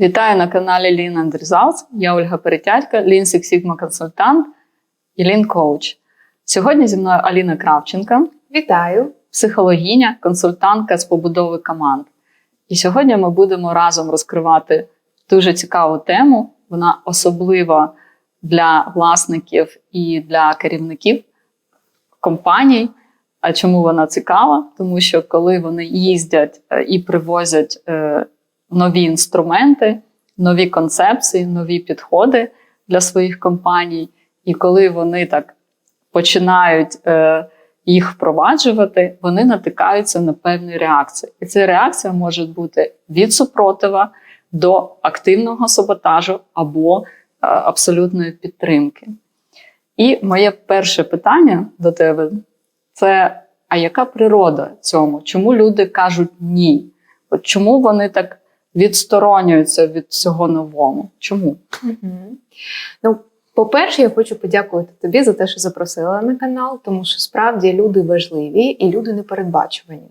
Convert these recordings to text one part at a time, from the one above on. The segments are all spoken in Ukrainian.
Вітаю на каналі Lean and Results. Я Ольга Перетятька, Lean Six Sigma консультант і Lean Coach. Сьогодні зі мною Аліна Кравченка, Вітаю! психологиня, консультантка з побудови команд. І сьогодні ми будемо разом розкривати дуже цікаву тему. Вона особлива для власників і для керівників компаній. А чому вона цікава? Тому що коли вони їздять е, і привозять е, нові інструменти, нові концепції, нові підходи для своїх компаній, і коли вони так починають е, їх впроваджувати, вони натикаються на певні реакції. І ця реакція може бути від супротива до активного саботажу або е, абсолютної підтримки. І моє перше питання до тебе це: а яка природа цьому? Чому люди кажуть ні? От чому вони так відсторонюються від всього нового? Чому? Угу. Ну, по-перше, я хочу подякувати тобі за те, що запросила на канал, тому що справді люди важливі і люди непередбачувані.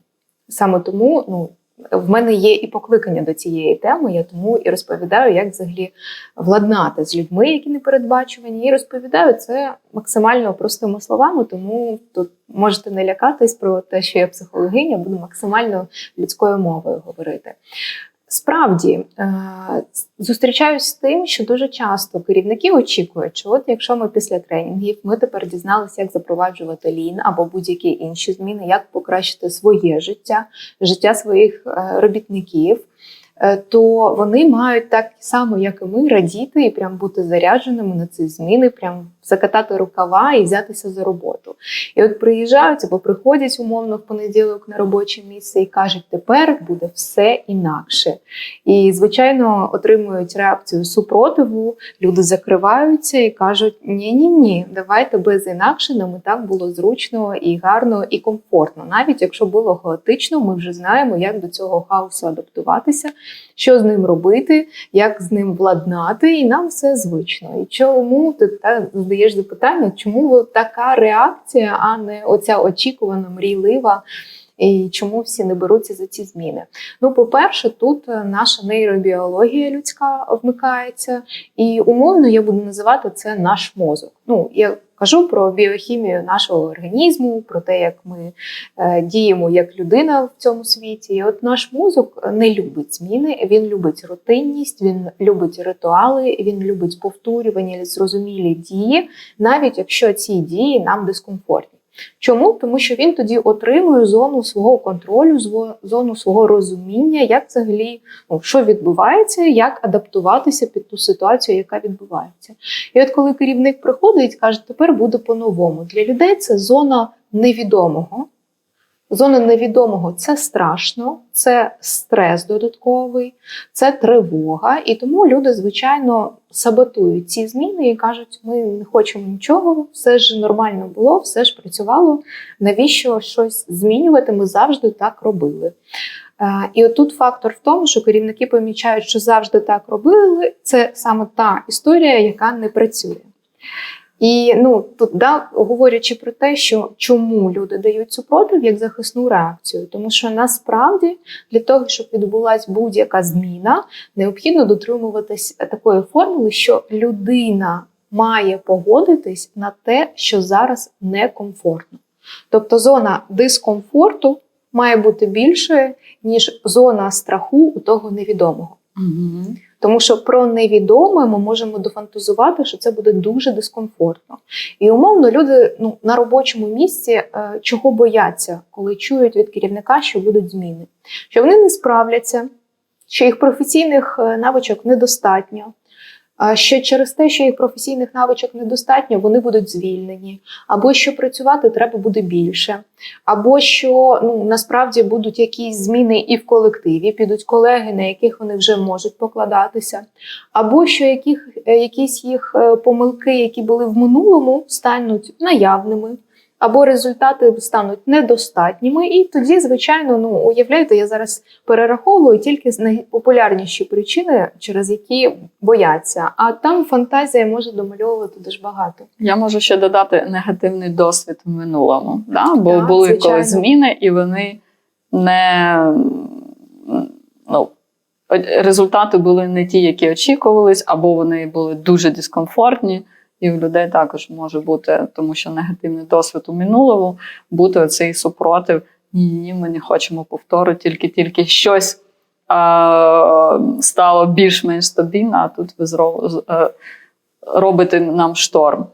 Саме тому ну, в мене є і покликання до цієї теми, я тому і розповідаю, як взагалі владнати з людьми, які непередбачувані, і розповідаю це максимально простими словами, тому тут можете не лякатись про те, що я психологиня, буду максимально людською мовою говорити. Справді е, зустрічаюсь з тим, що дуже часто керівники очікують, що от якщо ми після тренінгів ми тепер дізналися, як запроваджувати лін або будь-які інші зміни, як покращити своє життя, життя своїх е, робітників. е, То вони мають так само, як і ми, радіти і прям бути зарядженими на ці зміни, прям закатати рукава і взятися за роботу. І от приїжджають або приходять умовно в понеділок на робоче місце і кажуть, тепер буде все інакше. І, звичайно, отримують реакцію супротиву, люди закриваються і кажуть: ні-ні ні, давайте без інакше, нам і так було зручно і гарно, і комфортно. Навіть якщо було хаотично, ми вже знаємо, як до цього хаосу адаптуватися, що з ним робити, як з ним владнати, і нам все звично. І чому ти та задаєш запитання, чому така реакція, а не оця очікувана, мрійлива? І чому всі не беруться за ці зміни? Ну, по-перше, тут е, наша нейробіологія людська вмикається, і умовно я буду називати це наш мозок. Ну, я кажу про біохімію нашого організму, про те, як ми е, діємо як людина в цьому світі. І от наш мозок не любить зміни, він любить рутинність, він любить ритуали, він любить повторювання, зрозумілі дії, навіть якщо ці дії нам дискомфортні. Чому? Тому що він тоді отримує зону свого контролю, зону свого розуміння, як взагалі ну, що відбувається, як адаптуватися під ту ситуацію, яка відбувається. І от коли керівник приходить каже, тепер буде по-новому. Для людей це зона невідомого. Зона невідомого це страшно, це стрес додатковий, це тривога. І тому люди, звичайно, саботують ці зміни і кажуть, ми не хочемо нічого, все ж нормально було, все ж працювало. Навіщо щось змінювати? Ми завжди так робили. Е, І отут фактор в тому, що керівники помічають, що завжди так робили. Це саме та історія, яка не працює. І ну тут да, говорячи про те, що чому люди дають супротив як захисну реакцію, тому що насправді для того, щоб відбулася будь-яка зміна, необхідно дотримуватись такої формули, що людина має погодитись на те, що зараз некомфортно. Тобто зона дискомфорту має бути більшою, ніж зона страху у того невідомого. Угу. Тому що про невідоме ми можемо дофантазувати, що це буде дуже дискомфортно. І умовно люди ну, на робочому місці е, чого бояться, коли чують від керівника, що будуть зміни, що вони не справляться, що їх професійних е, навичок недостатньо. Що через те, що їх професійних навичок недостатньо, вони будуть звільнені, або що працювати треба буде більше, або що ну насправді будуть якісь зміни і в колективі, підуть колеги, на яких вони вже можуть покладатися, або що яких, е, якісь їх е, помилки, які були в минулому, стануть наявними, або результати стануть недостатніми. І тоді, звичайно, ну уявляєте, я зараз перераховую тільки найпопулярніші причини, через які бояться. А там фантазія може домальовувати дуже багато. Я можу ще додати негативний досвід в минулому. Да? Бо Так, були звичайно. коли зміни, і вони не ну, результати були не ті, які очікувались, або вони були дуже дискомфортні. І в людей також може бути, тому що негативний досвід у минулому, бути оцей супротив. Ні, ні, ми не хочемо повтору, тільки-тільки щось а, стало більш-менш стабільно, а тут ви е, робите нам шторм.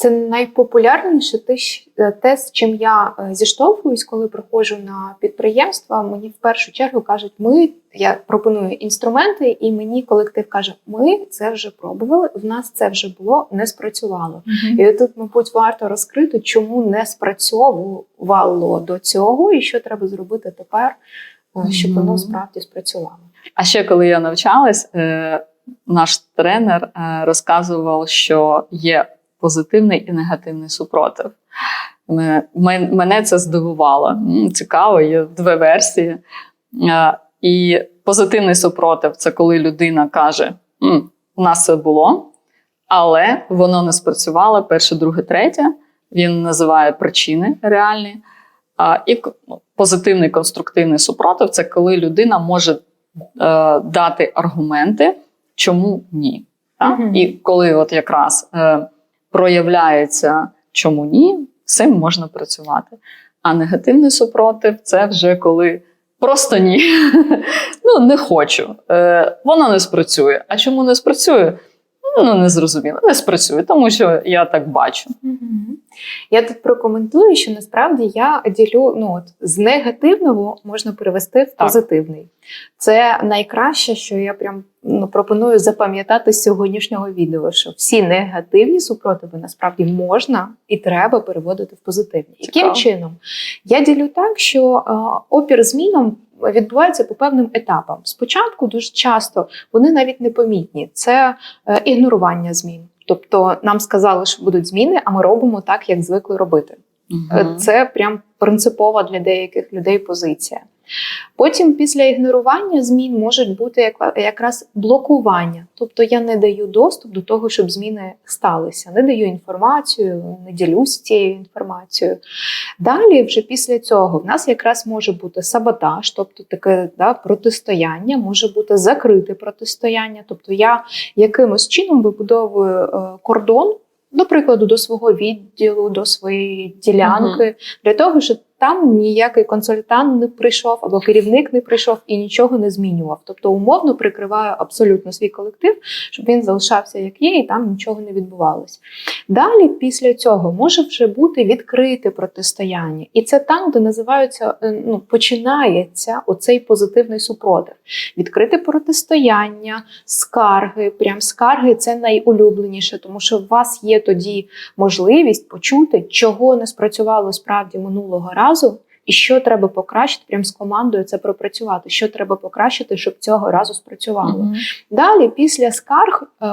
Це найпопулярніше те, е, те, з чим я е, зіштовхуюсь, коли приходжу на підприємства. Мені в першу чергу кажуть, ми я пропоную інструменти, і мені колектив каже: Ми це вже пробували. В нас це вже було, не спрацювало. І тут, мабуть, варто розкрити, чому не спрацьовувало до цього, і що треба зробити тепер, е, щоб воно справді спрацювало. А ще коли я навчалась, наш тренер розказував, що є позитивний і негативний супротив. Мене, це здивувало. Цікаво, є дві версії. Е, І позитивний супротив це коли людина каже: «М, у нас це було, але воно не спрацювало перше, друге, третє. Він називає причини реальні. І ну, позитивний конструктивний супротив це коли людина може е, дати аргументи, чому ні. Мгм. І коли от якраз е, проявляється, чому ні, з цим можна працювати. А негативний супротив це вже коли просто ні. ну, не хочу. Е, воно не спрацює. А чому не спрацює? Ну, не зрозуміло. Не спрацює, тому що я так бачу. Я тут прокоментую, що насправді я ділю ну от з негативного можна перевести в позитивний. Це найкраще, що я прям ну, пропоную запам'ятати з сьогоднішнього відео, що всі негативні супротиви насправді можна і треба переводити в позитивні. Цікаво. Яким чином? Я ділю так, що е, опір змінам відбувається по певним етапам. Спочатку дуже часто вони навіть непомітні. Це е, ігнорування змін. Тобто нам сказали, що будуть зміни, а ми робимо так, як звикли робити. Угу. Це прям принципова для деяких людей позиція. Потім, після ігнорування змін можуть бути якраз блокування. Тобто я не даю доступ до того, щоб зміни сталися, не даю інформацію, не ділюсь цією інформацією. Далі, вже після цього, в нас якраз може бути саботаж, тобто таке да, протистояння, може бути закрите протистояння. Тобто я якимось чином вибудовую е, кордон, до прикладу, до свого відділу, до своєї ділянки, для того, щоб там ніякий консультант не прийшов або керівник не прийшов і нічого не змінював. Тобто умовно прикриваю абсолютно свій колектив, щоб він залишався як є, і там нічого не відбувалось. Далі, після цього, може вже бути відкрите протистояння, і це там, де називаються е, ну, починається оцей позитивний супротив. Відкрите протистояння, скарги. Прям скарги це найулюбленіше, тому що у вас є тоді можливість почути, чого не спрацювало справді минулого разу, і що треба покращити. Прям з командою це пропрацювати. Що треба покращити, щоб цього разу спрацювало. Мгм. Далі, після скарг, е,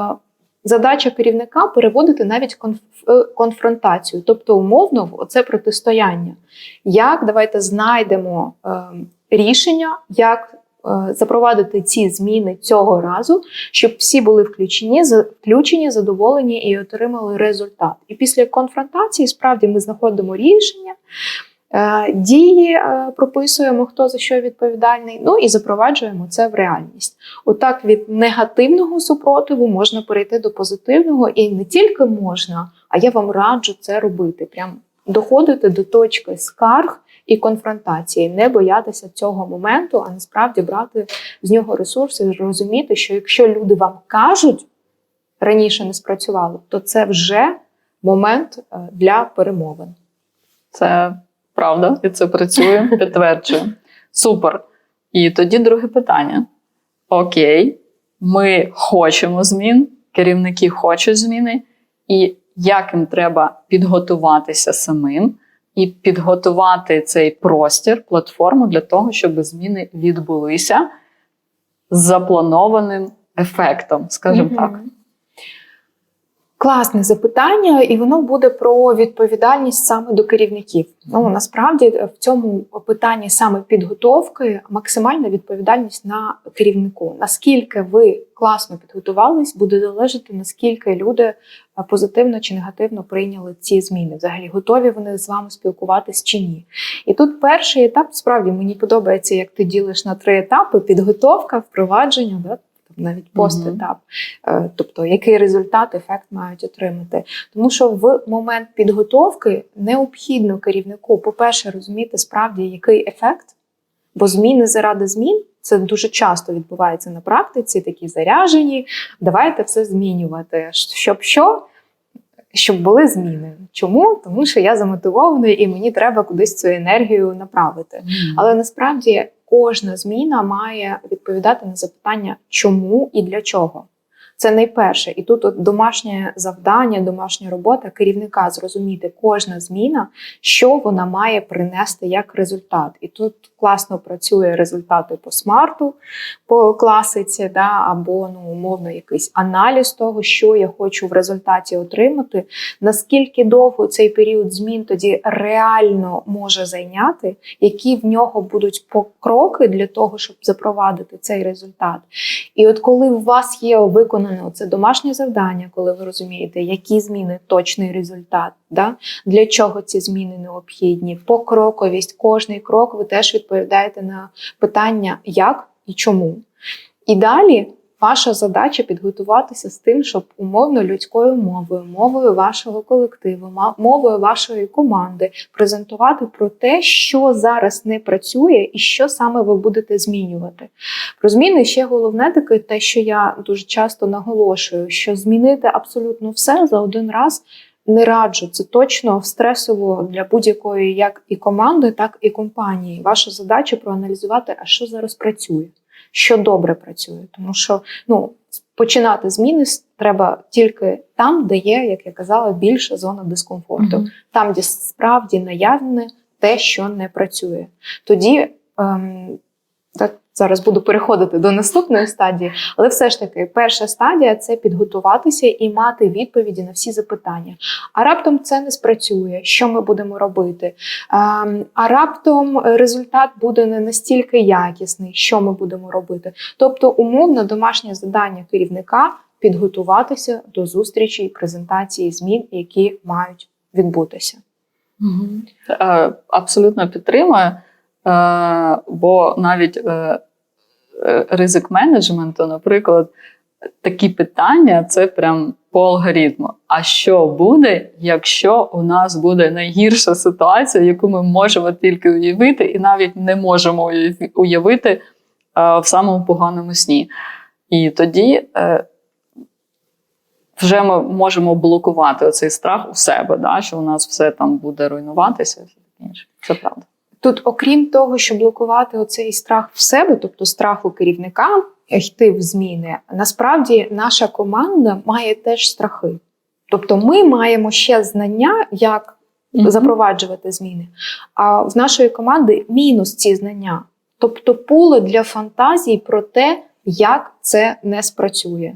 задача керівника переводити навіть конф- е, конфронтацію, тобто умовно в оце протистояння. Як давайте знайдемо е, рішення, як е, запровадити ці зміни цього разу, щоб всі були включені, включені, задоволені і отримали результат. І після конфронтації справді ми знаходимо рішення. Е, Дії е, прописуємо, хто за що відповідальний, ну і запроваджуємо це в реальність. Отак від негативного супротиву можна перейти до позитивного, і не тільки можна, а я вам раджу це робити. Прям доходити до точки скарг і конфронтації, не боятися цього моменту, а насправді брати з нього ресурси розуміти, що якщо люди вам кажуть раніше не спрацювало, то це вже момент е, для перемовин. Це правда, і це працює, підтверджую. Супер. І тоді друге питання: Окей, ми хочемо змін, керівники хочуть зміни, і як їм треба підготуватися самим і підготувати цей простір, платформу для того, щоб зміни відбулися з запланованим ефектом, скажімо так. Класне запитання, і воно буде про відповідальність саме до керівників. Ну насправді в цьому питанні саме підготовки максимальна відповідальність на керівнику. Наскільки ви класно підготувались, буде залежати, наскільки люди е, позитивно чи негативно прийняли ці зміни. Взагалі, готові вони з вами спілкуватись чи ні. І тут перший етап, справді мені подобається, як ти ділиш на три етапи: підготовка, впровадження, да? Навіть постетап. Е, Тобто, який результат, ефект мають отримати. Тому що в момент підготовки необхідно керівнику, по-перше, розуміти справді, який ефект, бо зміни заради змін. Це дуже часто відбувається на практиці, такі заряжені. Давайте все змінювати. Щоб що? Щоб були зміни. Чому? Тому що я замотивований і мені треба кудись цю енергію направити. Але насправді кожна зміна має відповідати на запитання, чому і для чого. Це найперше. І тут от домашнє завдання, домашня робота керівника зрозуміти кожна зміна, що вона має принести як результат. І тут класно працює результати по смарту, по класиці, да, або ну, умовно якийсь аналіз того, що я хочу в результаті отримати, наскільки довго цей період змін тоді реально може зайняти, які в нього будуть по- кроки для того, щоб запровадити цей результат. І от коли у вас є виконане це домашнє завдання, коли ви розумієте, які зміни точний результат, да? для чого ці зміни необхідні, покроковість, кожний крок ви теж відповідаєте на питання, як і чому. І далі ваша задача підготуватися з тим, щоб умовно людською мовою, мовою вашого колективу, мовою вашої команди презентувати про те, що зараз не працює і що саме ви будете змінювати. Про зміни ще головне таке, те, що я дуже часто наголошую, що змінити абсолютно все за один раз. Не раджу, це точно стресово для будь-якої як і команди, так і компанії. Ваша задача проаналізувати, а що зараз працює, що добре працює. Тому що ну, починати зміни треба тільки там, де є, як я казала, більша зона дискомфорту Мгм. там, де справді наявне те, що не працює. Тоді ем, так, зараз буду переходити до наступної стадії, але все ж таки, перша стадія це підготуватися і мати відповіді на всі запитання. А раптом це не спрацює. Що ми будемо робити? Ем, а раптом результат буде не настільки якісний, що ми будемо робити. Тобто, умовно, домашнє завдання керівника підготуватися до зустрічі і презентації змін, які мають відбутися. Е, Абсолютно підтримую, е, бо навіть е, ризик менеджменту, наприклад, такі питання це прям по алгоритму. А що буде, якщо у нас буде найгірша ситуація, яку ми можемо тільки уявити, і навіть не можемо уявити е, в самому поганому сні? І тоді е, вже ми можемо блокувати оцей страх у себе, да, що у нас все там буде руйнуватися все інше. Це правда. Тут, окрім того, щоб блокувати оцей страх в себе, тобто страх у керівника йти в зміни, насправді наша команда має теж страхи. Тобто, ми маємо ще знання, як Мгм. запроваджувати зміни. А в нашої команди мінус ці знання. Тобто поле для фантазій про те, як це не спрацює.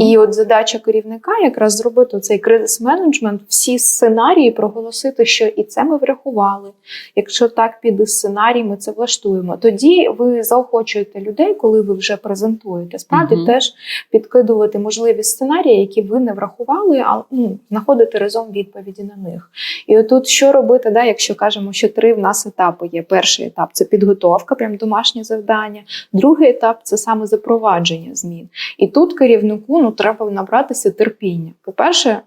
І от задача керівника якраз зробити цей кризис менеджмент, всі сценарії проголосити, що і це ми врахували. Якщо так піде сценарій, ми це влаштуємо. Тоді ви заохочуєте людей, коли ви вже презентуєте. Справді Мгм. теж підкидувати можливі сценарії, які ви не врахували, а ну, знаходити разом відповіді на них. І отут що робити, да, якщо кажемо, що три в нас етапи є. Перший етап це підготовка, прям домашнє завдання. Другий етап це саме запровадження змін. І тут керівнику ну, треба набратися терпіння. По-перше,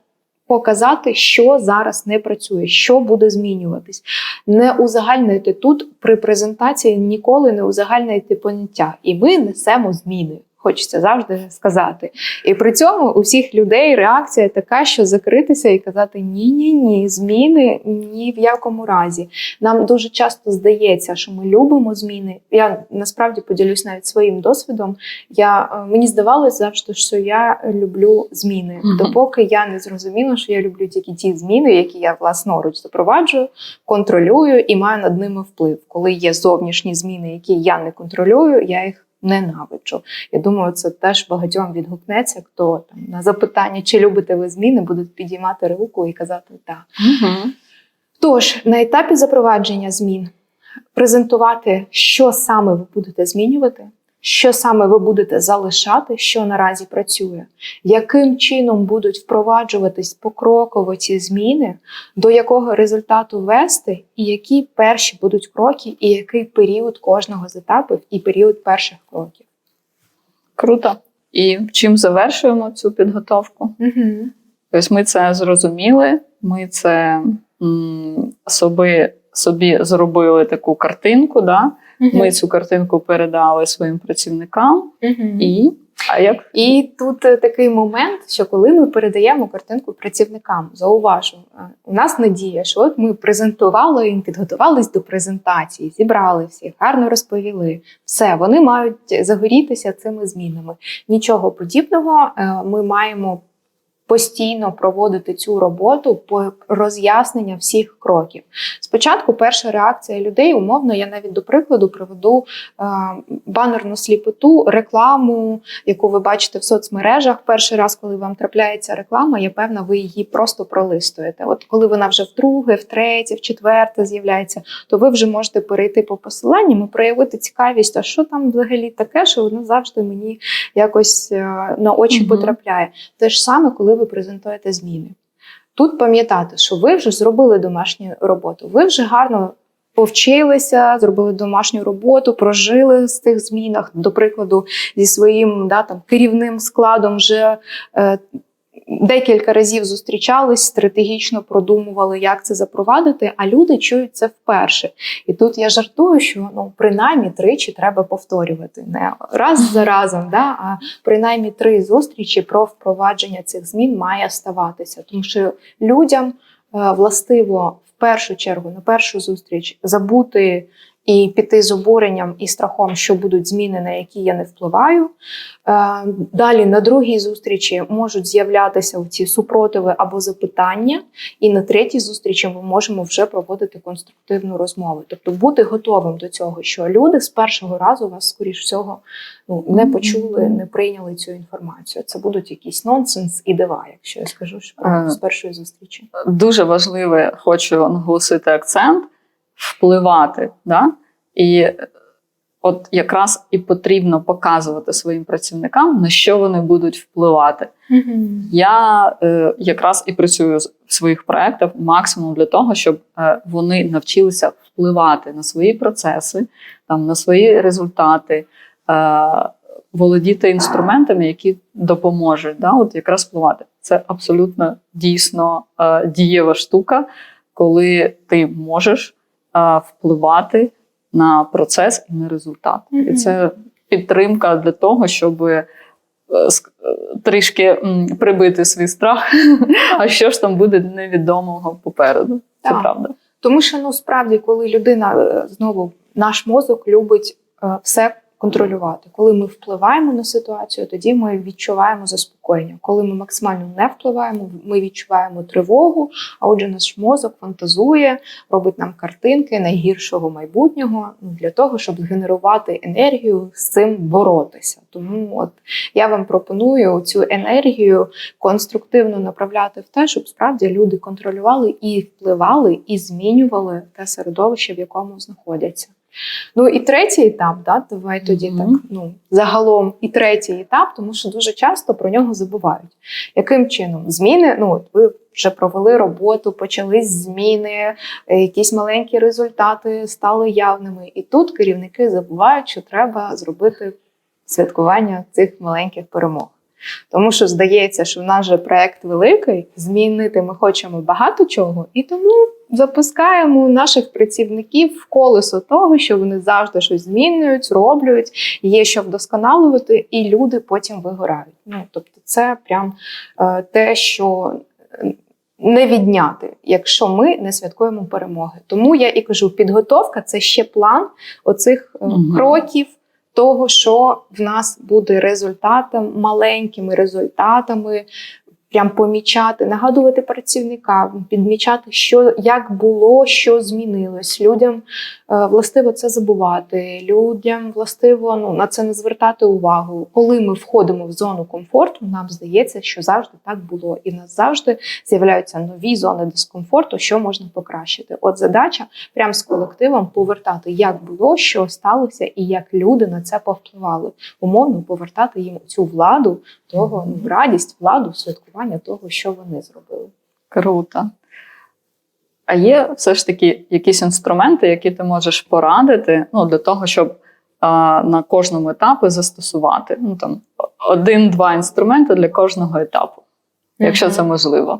показати, що зараз не працює, що буде змінюватись. Не узагальнити тут при презентації ніколи не узагальнюйте поняття. І ми несемо зміни. Хочеться завжди сказати. І при цьому у всіх людей реакція така, що закритися і казати ні, ні, зміни ні в якому разі. Нам дуже часто здається, що ми любимо зміни. Я насправді поділюсь навіть своїм досвідом. Я е, мені здавалось завжди, що я люблю зміни, допоки я не зрозуміла, що я люблю тільки ті зміни, які я власноруч запроваджую, контролюю і маю над ними вплив. Коли є зовнішні зміни, які я не контролюю, я їх ненавиджу. Я думаю, це теж багатьом відгукнеться, хто там на запитання, чи любите ви зміни, будуть підіймати руку і казати так. Угу. Тож на етапі запровадження змін презентувати, що саме ви будете змінювати, що саме ви будете залишати, що наразі працює, яким чином будуть впроваджуватись покроково ці зміни, до якого результату вести, і які перші будуть кроки, і який період кожного з етапів, і період перших кроків. Круто. І чим завершуємо цю підготовку? Угу. Тобто ми це зрозуміли, ми це м, собі, собі зробили таку картинку. Да? Ми цю картинку передали своїм працівникам. І а як І тут е, такий момент, що коли ми передаємо картинку працівникам, зауважу, е, у нас надія, що от ми презентували їм, підготувались до презентації, зібрали всіх, гарно розповіли. Все, вони мають загорітися цими змінами. Нічого подібного, е, ми маємо. Постійно проводити цю роботу по роз'яснення всіх кроків. Спочатку перша реакція людей, умовно, я навіть до прикладу приведу е, банерну сліпоту, рекламу, яку ви бачите в соцмережах. Перший раз, коли вам трапляється реклама, я певна, ви її просто пролистуєте. От коли вона вже вдруге, втретє, вчетверте з'являється, то ви вже можете перейти по посиланням і проявити цікавість, а що там взагалі таке, що воно завжди мені якось е, на очі Мгм. потрапляє. Те ж саме, коли ви презентуєте зміни. Тут пам'ятати, що ви вже зробили домашню роботу, ви вже гарно повчилися, зробили домашню роботу, прожили з тих змінах. До прикладу, зі своїм да, там, керівним складом вже е, декілька разів зустрічались, стратегічно продумували, як це запровадити, а люди чують це вперше. І тут я жартую, що ну, принаймні тричі треба повторювати. Не раз за разом, да, а принаймні три зустрічі про впровадження цих змін має ставатися. Тому що людям е, властиво в першу чергу на першу зустріч забути і піти з обуренням і страхом, що будуть зміни, на які я не впливаю. Е, Далі на другій зустрічі можуть з'являтися ці супротиви або запитання, і на третій зустрічі ми можемо вже проводити конструктивну розмову. Тобто бути готовим до цього, що люди з першого разу вас, скоріш всього, ну не почули, не прийняли цю інформацію. Це будуть якісь нонсенс і дива, якщо я скажу що з першої зустрічі. дуже важливе, хочу наголосити акцент впливати. Да? І е, от якраз і потрібно показувати своїм працівникам, на що вони будуть впливати. Я е, якраз і працюю в своїх проєктах максимум для того, щоб е, вони навчилися впливати на свої процеси, там, на свої результати, е, володіти інструментами, які допоможуть. Да? От якраз впливати. Це абсолютно дійсно е, дієва штука, коли ти можеш е, впливати на процес і на результат. І це підтримка для того, щоб е, е, трішки прибити свій страх. А що ж там буде невідомого попереду? Це Так. правда. Тому що ну справді, коли людина е, знову наш мозок любить все контролювати. Коли ми впливаємо на ситуацію, тоді ми відчуваємо заспокоєння. Коли ми максимально не впливаємо, ми відчуваємо тривогу. А отже, наш мозок фантазує, робить нам картинки найгіршого майбутнього для того, щоб згенерувати енергію з цим боротися. Тому от я вам пропоную цю енергію конструктивно направляти в те, щоб справді люди контролювали і впливали, і змінювали те середовище, в якому знаходяться. Ну і третій етап, да, давай тоді Мгм. так ну загалом і третій етап, тому що дуже часто про нього забувають. Яким чином зміни? Ну от ви вже провели роботу, почались зміни, е, якісь маленькі результати стали явними. І тут керівники забувають, що треба зробити святкування цих маленьких перемог. Тому що здається, що в нас же проект великий, змінити ми хочемо багато чого, і тому запускаємо наших працівників в колесо того, що вони завжди щось змінюють, роблять, є що вдосконалювати, і люди потім вигорають. Ну тобто, це прям е, те, що е, не відняти, якщо ми не святкуємо перемоги. Тому я і кажу, підготовка це ще план оцих Мгм. кроків того, що в нас буде результатом, маленькими результатами прям помічати, нагадувати працівникам, підмічати, що як було, що змінилось. Людям е, властиво це забувати, людям властиво ну, на це не звертати увагу. Коли ми входимо в зону комфорту, нам здається, що завжди так було, і в нас завжди з'являються нові зони дискомфорту, що можна покращити. От задача прямо з колективом повертати, як було, що сталося, і як люди на це повпливали. Умовно повертати їм цю владу того, ну, радість, владу, святкування того, що вони зробили. Круто. А є все ж таки якісь інструменти, які ти можеш порадити ну, для того, щоб а, на кожному етапі застосувати. Ну, там, один-два інструменти для кожного етапу, якщо це можливо.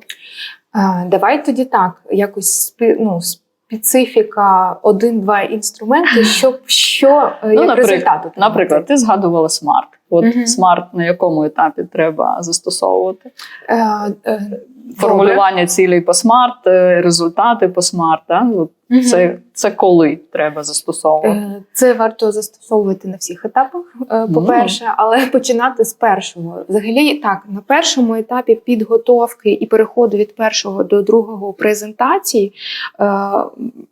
А, Давай тоді так, якось ну, специфіка, один-два інструменти, щоб що е, як наприк- результат отримати. Наприклад, ти згадувала смарт. От угу. смарт на якому етапі треба застосовувати? Е, е, Формулювання цілей по смарт, е, результати по смарт. Да? От добре. Це, це коли треба застосовувати. Е, Це варто застосовувати на всіх етапах, е, по-перше, але починати з першого. Взагалі, так, на першому етапі підготовки і переходу від першого до другого презентації е,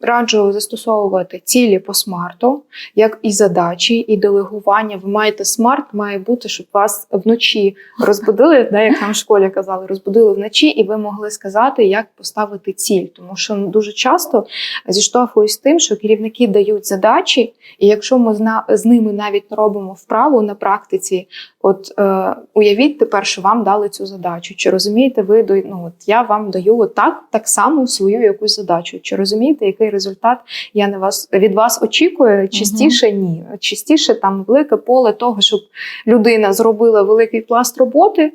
раджу застосовувати цілі по смарту, як і задачі, і делегування. Ви маєте смарт, має бути, щоб вас вночі розбудили, да, як нам в школі казали, розбудили вночі, і ви могли сказати, як поставити ціль. Тому що ну, дуже часто зіштовхуюсь з тим, що керівники дають задачі, і якщо ми з ними навіть не робимо вправу на практиці, от е, уявіть тепер, що вам дали цю задачу. Чи розумієте ви до- ну, от я вам даю отак так само свою якусь задачу? Чи розумієте, який результат я на вас від вас очікую? Частіше ні. Частіше там велике поле того, щоб людина зробила великий пласт роботи,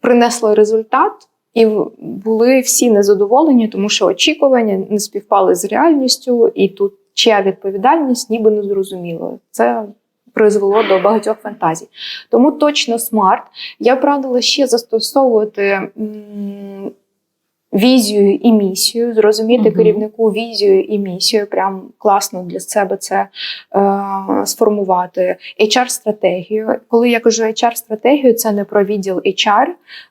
принесла результат. І були всі незадоволені, тому що очікування не співпали з реальністю, і тут чия відповідальність ніби не зрозуміло. Це призвело до багатьох фантазій. Тому точно смарт. Я б ще застосовувати м, візію і місію, зрозуміти Мгм. керівнику візію і місію. Прям класно для себе це е, сформувати. HR-стратегію. Коли я кажу HR-стратегію, це не про відділ HR,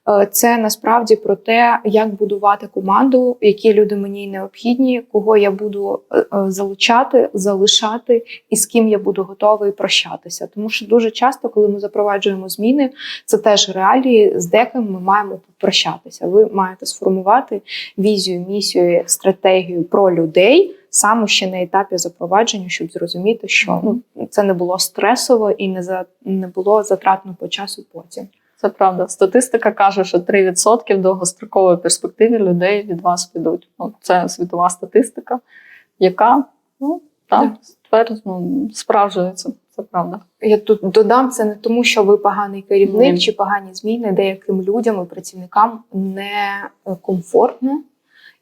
Е, Це насправді про те, як будувати команду, які люди мені необхідні, кого я буду е, е, залучати, залишати і з ким я буду готовий прощатися. Тому що дуже часто, коли ми запроваджуємо зміни, це теж реалії, з деким ми маємо попрощатися. Ви маєте сформувати візію, місію, стратегію про людей. Саме ще на етапі запровадження, щоб зрозуміти, що ну це не було стресово і не за не було затратно по часу потім. Це правда. Статистика каже, що 3% в довгостроковій перспективі людей від вас підуть. Ну, це світова статистика, яка ну, так, тепер ну, справджується. Це правда. Я тут додам це не тому, що ви поганий керівник Ні. чи погані зміни. Деяким людям і працівникам не е, комфортно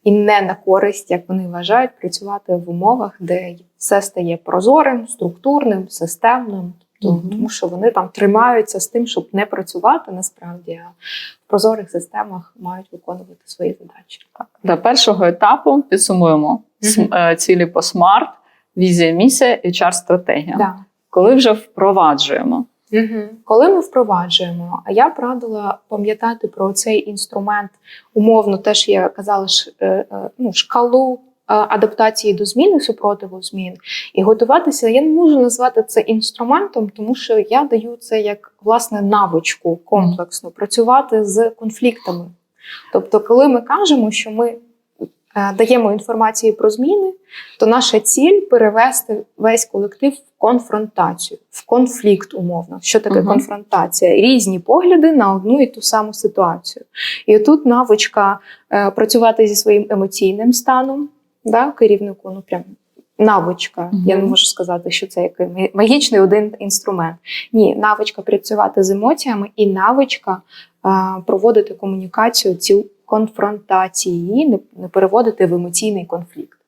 і не на користь, як вони вважають, працювати в умовах, де все стає прозорим, структурним, системним. Тобто, Мгм. Тому що вони там тримаються з тим, щоб не працювати насправді, а в прозорих системах мають виконувати свої задачі. Для першого етапу підсумуємо Мгм. е, цілі по смарт, візія, місія, HR-стратегія. Да. Коли вже впроваджуємо. Угу. Коли ми впроваджуємо, а я б радила пам'ятати про цей інструмент, умовно, теж я казала е, е, ну, шкалу е, адаптації до зміни, супротиву змін, і готуватися. Я не можу назвати це інструментом, тому що я даю це як власне навичку комплексно працювати з конфліктами. Тобто, коли ми кажемо, що ми даємо інформацію про зміни, то наша ціль перевести весь колектив в конфронтацію, в конфлікт умовно. Що таке Мгм. конфронтація? Різні погляди на одну і ту саму ситуацію. І тут навичка е, працювати зі своїм емоційним станом, да, керівнику, ну прям. Навичка, Мгм. я не можу сказати, що це який магічний один інструмент. Ні, навичка працювати з емоціями і навичка е, проводити комунікацію, цю конфронтації, не, не переводити в емоційний конфлікт.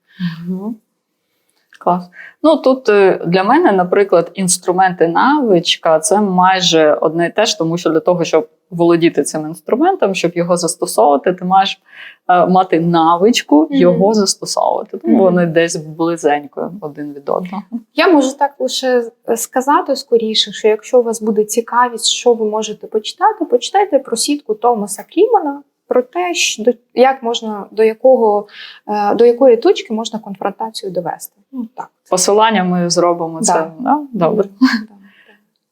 Клас. Ну тут е, для мене, наприклад, інструменти навичка це майже одне і те ж, тому що для того, щоб володіти цим інструментом, щоб його застосовувати, ти маєш е, мати навичку його застосовувати. Тому Мгм. вони десь близенько один від одного. Я можу так лише сказати скоріше, що якщо у вас буде цікавість, що ви можете почитати, почитайте про сітку Томаса Клімана, про те, що як можна до якого е, до якої точки можна конфронтацію довести. Ну так. Посилання ми зробимо Да. це. Да? Добре, Да, да.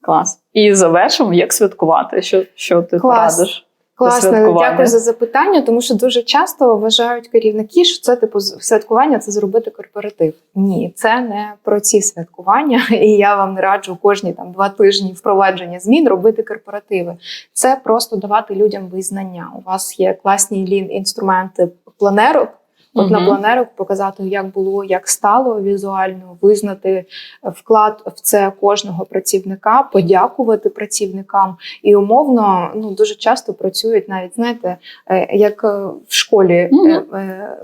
клас. І завершимо, як святкувати. Що, що ти Клас. порадиш? Класно, дякую за запитання, тому що дуже часто вважають керівники, що це типу святкування це зробити корпоратив. Ні, це не про ці святкування, і я вам не раджу кожні там два тижні впровадження змін робити корпоративи. Це просто давати людям визнання. У вас є класні лін інструменти планерок. От на Мгм. планерок показати, як було, як стало візуально, визнати вклад в це кожного працівника, подякувати працівникам. І умовно ну дуже часто працюють навіть знаєте, е, як е, в школі е,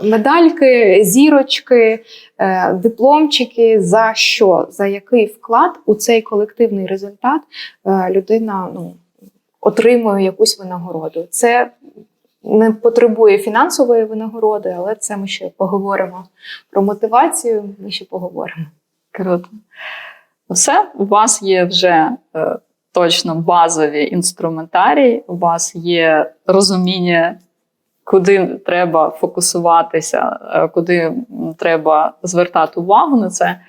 медальки, зірочки, дипломчики. За що? За який вклад у цей колективний результат людина ну, отримує якусь винагороду. Це не потребує фінансової винагороди, але це ми ще поговоримо про мотивацію. Ми ще поговоримо. Круто. Все, у вас є вже е, точно базові інструментарії, у вас є розуміння, куди треба фокусуватися, е, куди треба звертати увагу на це.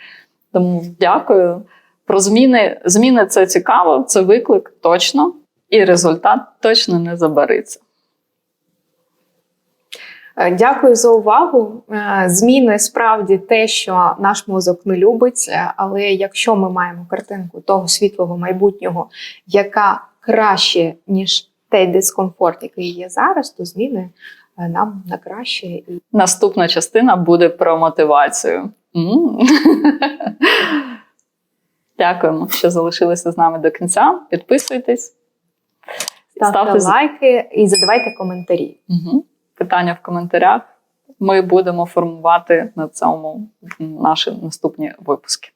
Тому дякую. Про зміни. Зміни це цікаво, це виклик точно, і результат точно не забариться. Е, Дякую за увагу. Е, Зміни справді те, що наш мозок не любить. е, Але якщо ми маємо картинку того світлого майбутнього, яка краще ніж той дискомфорт, який є зараз, то зміни нам на краще. Наступна частина буде про мотивацію. Дякуємо, що залишилися з нами до кінця. Підписуйтесь. ставте лайки і задавайте коментарі. Мгм. Питання в коментарях. Ми будемо формувати на цьому наші наступні випуски.